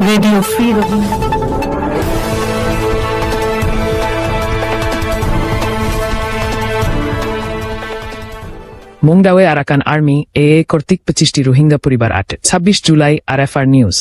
Radio Free Rohingya. মুংডাওয়ে Arakan army এ কর্তৃক পঁচিশটি রোহিঙ্গা পরিবার আটে ছাব্বিশ জুলাই আর নিউজ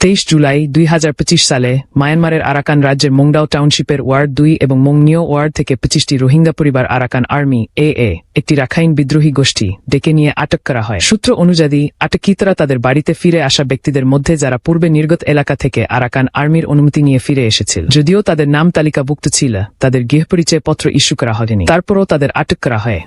তেইশ জুলাই দুই হাজার পঁচিশ সালে মায়ানমারের আরাকান রাজ্যের মোংডাও টাউনশিপের ওয়ার্ড দুই এবং মোংনিও ওয়ার্ড থেকে পঁচিশটি রোহিঙ্গা পরিবার আরাকান আর্মি এ এ একটি রাখাইন বিদ্রোহী গোষ্ঠী, ডেকে নিয়ে আটক করা হয়। সূত্র অনুযায়ী, আটককৃতরা তাদের বাড়িতে ফিরে আসা ব্যক্তিদের মধ্যে যারা পূর্বে নির্গত এলাকা থেকে আরাকান আর্মির অনুমতি নিয়ে ফিরে এসেছিল। যদিও তাদের নাম তালিকাভুক্ত ছিল, তাদের গৃহপরিচয় পত্র ইস্যু করা হয়নি। তারপরও তাদের আটক করা হয়।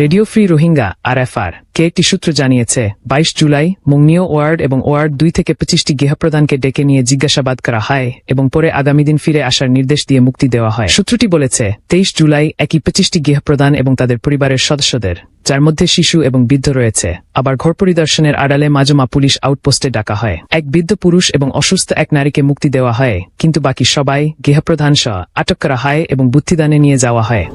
Radio free Rohingya R F আর কে একটি সূত্র জানিয়েছে, বাইশ জুলাই মুংনিও ওয়ার্ড এবং ওয়ার্ড দুই থেকে পঁচিশটি গৃহপ্রধানকে ডেকে নিয়ে জিজ্ঞাসাবাদ করা হয় এবং পরে আগামী দিন ফিরে আসার নির্দেশ দিয়ে মুক্তি দেওয়া হয়। সূত্রটি বলেছে, তেইশ জুলাই একই পঁচিশটি গৃহপ্রধান এবং তাদের পরিবারের সদস্যদের, যার মধ্যে শিশু এবং বৃদ্ধ রয়েছে। আবার ঘর পরিদর্শনের আড়ালে মাজমা পুলিশ আউটপোস্টে ডাকা হয়। এক বৃদ্ধ পুরুষ এবং অসুস্থ এক নারীকে মুক্তি দেওয়া হয়, কিন্তু বাকি সবাই গৃহপ্রধান সহ আটক করা হয় এবং বুদ্ধিদানে নিয়ে যাওয়া হয়।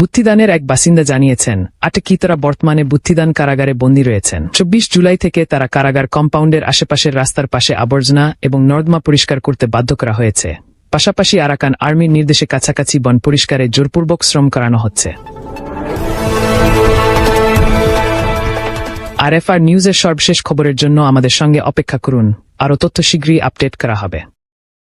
বুদ্ধিদানের এক বাসিন্দা জানিয়েছেন আটককৃতরা বর্তমানে বুদ্ধিদান কারাগারে বন্দী রয়েছেন? চব্বিশ জুলাই থেকে তারা কারাগার কম্পাউন্ডের আশেপাশের রাস্তার পাশে আবর্জনা এবং নর্দমা পরিষ্কার করতে বাধ্য করা হয়েছে। পাশাপাশি আরাকান আর্মির নির্দেশে কাছাকাছি বন পরিষ্কারে জোরপূর্বক শ্রম করানো হচ্ছে। আর নিউজের সর্বশেষ খবরের জন্য আমাদের সঙ্গে অপেক্ষা করুন। আরও তথ্য শীঘ্রই আপডেট করা হবে।